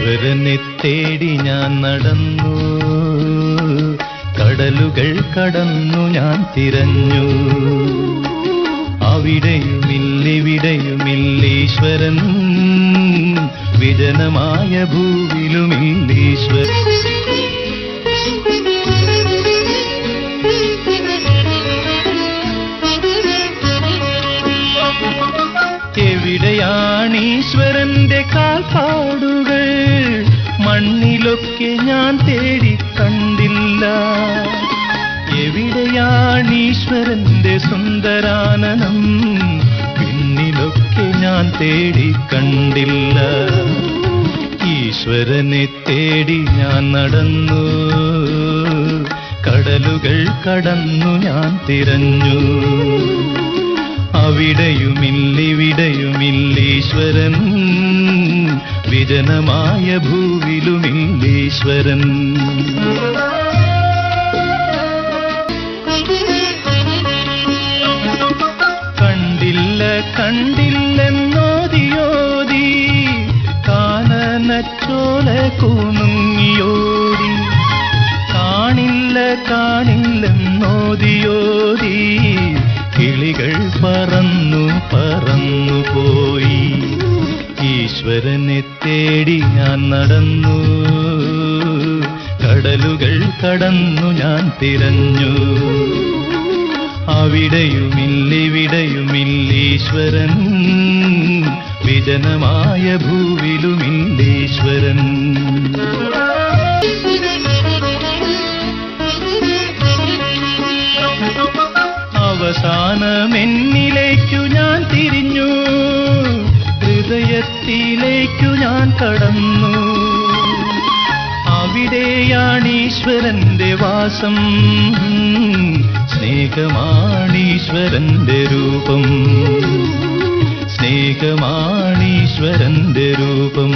ഈശ്വരനെ തേടി ഞാൻ നടന്നു. കടലുകൾ കടന്നു ഞാൻ തിരഞ്ഞു. അവിടെയുമില്ലിവിടെയുമില്ലീശ്വരൻ. വിജനമായ ഭൂവിലുമില്ലീശ്വരൻ. എവിടെയാണീശ്വരന്റെ കാൽപ്പാടുകൾ മണ്ണിലൊക്കെ ഞാൻ തേടി കണ്ടില്ല. എവിടെയാണീശ്വരന്റെ സുന്ദരാനനം? പിന്നിലൊക്കെ ഞാൻ തേടി കണ്ടില്ല. ഈശ്വരനെ തേടി ഞാൻ നടന്നു. കടലുകൾ കടന്നു ഞാൻ തിരഞ്ഞു. അവിടെയുമില്ലിവിടെയുമില്ലീശ്വരൻ വിജനമായ ഭൂവിലുമില്ലീശ്വരൻ കണ്ടില്ല കണ്ടില്ലെന്നോതിയോതി കാനനച്ചോല കൂന്നുങ്ങിയോടി കാണില്ല കാണില്ലെന്നോതിയോതി. കിളികൾ പറന്നു പറന്നു പോയി. ഈശ്വരനെ തേടി ഞാൻ നടന്നു. കടലുകൾ കടന്നു ഞാൻ തിരഞ്ഞു. അവിടെയുമില്ലിവിടെയുമില്ലീശ്വരൻ വിജനമായ ഭൂവിലുമില്ലീശ്വരൻ ഹൃദയത്തിലേക്കു ഞാൻ കടന്നു. അവിടെയാണീശ്വരന്റെ വാസം. സ്നേഹമാണീശ്വരന്റെ രൂപം. സ്നേഹമാണീശ്വരന്റെ രൂപം.